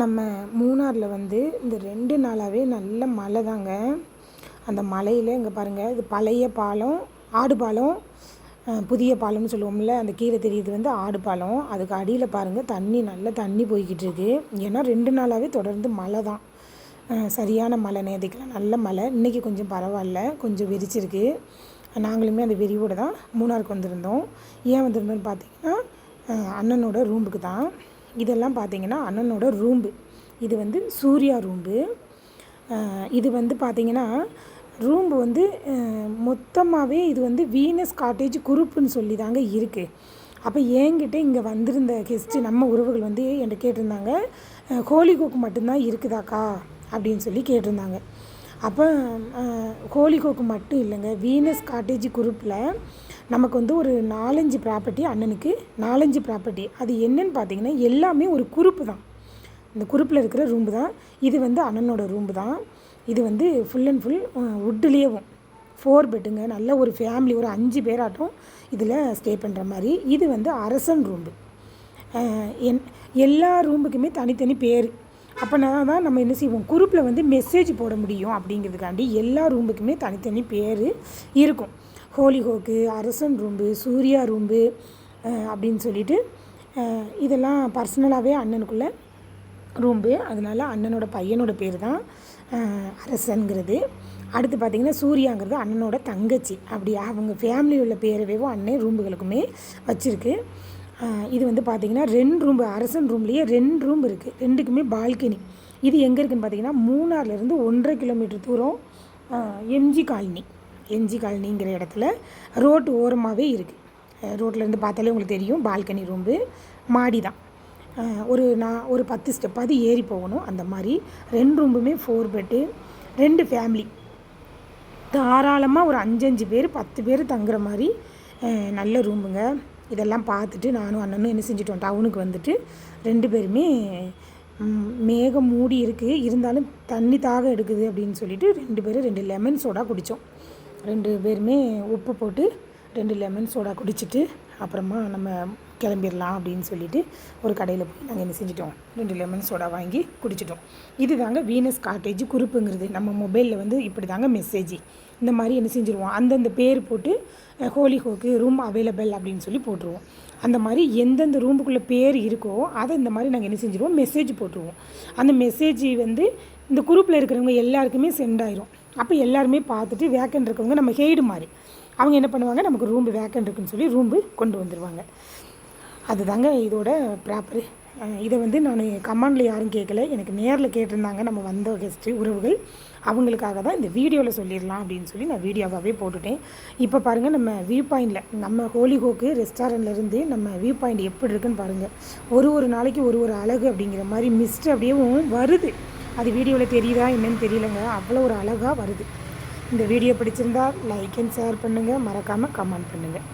நம்ம மூணாரில் வந்து இந்த ரெண்டு நாளாகவே நல்ல மழை தாங்க அந்த மலையில் இங்கே பாருங்கள் இது பழைய பாலம் ஆடு பாலம் புதிய பாலம்னு சொல்லுவோம்ல அந்த கீழே தெரியுது வந்து ஆடு பாலம். அதுக்கு அடியில் பாருங்கள் தண்ணி நல்ல தண்ணி போய்கிட்டு இருக்கு. ஏன்னா ரெண்டு நாளாகவே தொடர்ந்து மழை தான் சரியான மழை நேதிக்கலாம் நல்ல மழை. இன்றைக்கி கொஞ்சம் பரவாயில்ல கொஞ்சம் விரிச்சிருக்கு நாங்களுமே அந்த விரிவோடு தான் மூணாருக்கு வந்திருந்தோம். ஏன் வந்திருந்தோம்னு பார்த்தீங்கன்னா அண்ணனோட ரூமுக்கு தான். இதெல்லாம் பார்த்தீங்கன்னா அண்ணனோட ரூம்பு. இது வந்து சூர்யா ரூம்பு. இது வந்து பார்த்திங்கன்னா ரூம்பு வந்து மொத்தமாகவே இது வந்து வீனஸ் காட்டேஜ் குரூப்புன்னு சொல்லி தாங்க இருக்குது அப்போ என்கிட்ட இங்கே வந்திருந்த கெஸ்ட்டு நம்ம உறவுகள் வந்து என்கிட்ட கேட்டிருந்தாங்க ஹோலி கோக்கு மட்டும்தான் இருக்குதாக்கா? அப்படின்னு சொல்லி கேட்டிருந்தாங்க. அப்போ கோழி கோக்கு மட்டும் இல்லைங்க. வீனஸ் காட்டேஜ் குரூப்பில் நமக்கு வந்து ஒரு நாலஞ்சு ப்ராப்பர்ட்டி அண்ணனுக்கு நாலஞ்சு ப்ராப்பர்ட்டி அது என்னன்னு பார்த்தீங்கன்னா எல்லாமே ஒரு குரூப்பு தான். இந்த குரூப்பில் இருக்கிற ரூம்பு தான். இது வந்து அண்ணனோட ரூம்பு தான். இது வந்து ஃபுல் அண்ட் ஃபுல் உட்டுலேயேவும் ஃபோர் பெட்டுங்க நல்ல ஒரு ஃபேமிலி ஒரு அஞ்சு பேராட்டம் இதில் ஸ்டே பண்ணுற மாதிரி. இது வந்து அரசன் ரூம்பு என் எல்லா ரூமுக்குமே தனித்தனி பேர். அப்போனா தான் நம்ம என்ன செய்வோம்? குரூப்பில் வந்து மெசேஜ் போட முடியும் அப்படிங்கிறதுக்காண்டி எல்லா ரூமுக்குமே தனித்தனி பேர் இருக்கும். ஹோலி ஹோக்கு அரசன் ரூம்பு சூர்யா ரூம்பு அப்படின்னு சொல்லிட்டு இதெல்லாம் பர்சனலாகவே அண்ணனுக்குள்ள ரூம்பு அதனால் அண்ணனோட பையனோட பேர் தான் அரசன்கிறது அடுத்து பார்த்திங்கன்னா சூர்யாங்கிறது அண்ணனோட தங்கச்சி. அப்படி அவங்க ஃபேமிலியில் உள்ள பேரவேவும் அண்ணன் ரூம்புகளுக்குமே வச்சுருக்கு. இது வந்து பார்த்திங்கன்னா ரெண்டு ரூம் அரசன் ரூம்லேயே ரெண்டு ரூம் இருக்குது ரெண்டுக்குமே பால்கனி இது எங்கே இருக்குதுன்னு பார்த்தீங்கன்னா மூணார்லேருந்து ஒன்றரை கிலோமீட்டர் தூரம் எம்ஜி காலனி எம்ஜி காலனிங்கிற இடத்துல ரோட்டு ஓரமாகவே இருக்குது ரோட்லேருந்து பார்த்தாலே உங்களுக்கு தெரியும் பால்கனி ரூம்பு மாடி தான். ஒரு நான் ஒரு பத்து ஸ்டெப்பாவது ஏறி போகணும். அந்த மாதிரி ரெண்டு ரூம்புமே ஃபோர் பெட்டு ரெண்டு ஃபேமிலி தாராளமாக ஒரு அஞ்சஞ்சு பேர் பத்து பேர் தங்குற மாதிரி நல்ல ரூமுங்க இதெல்லாம் பார்த்துட்டு நானும் அண்ணனும் என்ன செஞ்சுட்டோம் டவுனுக்கு வந்துட்டு ரெண்டு பேருமே மேகம் மூடி இருக்குது இருந்தாலும் தண்ணி தாக எடுக்குது அப்படின்னு சொல்லிட்டு ரெண்டு பேரும் ரெண்டு லெமன் சோடா குடித்தோம் ரெண்டு பேருமே உப்பு போட்டு ரெண்டு லெமன் சோடா குடிச்சிட்டு அப்புறமா நம்ம கிளம்பிடலாம் அப்படின்னு சொல்லிட்டு ஒரு கடையில் போய் நாங்கள் என்ன செஞ்சிட்டோம்? ரெண்டு லெமன் சோடா வாங்கி குடிச்சிட்டோம். இது தாங்க வீனஸ் காட்டேஜ் குரூப்புங்கிறது நம்ம மொபைலில் வந்து இப்படி தாங்க மெசேஜ் இந்த மாதிரி என்ன செஞ்சுருவோம்? அந்தந்த பேர் போட்டு ஹோலி ஹோக்கு ரூம் அவைலபிள் அப்படின்னு சொல்லி போட்டுருவோம். அந்த மாதிரி எந்தெந்த ரூமுக்குள்ளே பேர் இருக்கோ அதை இந்த மாதிரி நாங்கள் என்ன செஞ்சுருவோம்? மெசேஜ் போட்டுருவோம். அந்த மெசேஜ் வந்து இந்த குரூப்பில் இருக்கிறவங்க எல்லாருக்குமே சென்ட் ஆயிரும். அப்போ எல்லாருமே பார்த்துட்டு வேக்கன் இருக்கவங்க நம்ம ஹெய்டு மாதிரி அவங்க என்ன பண்ணுவாங்க? நமக்கு ரூம்பு வேக்கன் இருக்குன்னு சொல்லி ரூம்பு கொண்டு வந்துடுவாங்க அதுதாங்க இதோட ப்ராப்பர் இதை வந்து நான் கமாண்டில் யாரும் கேட்கல எனக்கு நேரில் கேட்டிருந்தாங்க நம்ம வந்த கெஸ்ட்டு உறவுகள். அவங்களுக்காக தான் இந்த வீடியோவில் சொல்லிடலாம் அப்படின்னு சொல்லி நான் வீடியோவாகவே போட்டுட்டேன். இப்போ பாருங்கள் நம்ம வியூ பாயிண்டில் நம்ம ஹோலிகோக்கு ரெஸ்டாரண்ட்லேருந்து நம்ம வியூ பாயிண்ட் எப்படி இருக்குன்னு பாருங்கள் ஒரு ஒரு நாளைக்கு ஒரு ஒரு அழகு அப்படிங்கிற மாதிரி மிஸ்ட் அப்படியேவும் வருது. அது வீடியோவில் தெரியுதா என்னன்னு தெரியலங்க. அவ்வளோ ஒரு அழகாக வருது. இந்த வீடியோ பிடிச்சிருந்தா லைக் அண்ட் ஷேர் பண்ணுங்கள் மறக்காமல் கமெண்ட் பண்ணுங்கள்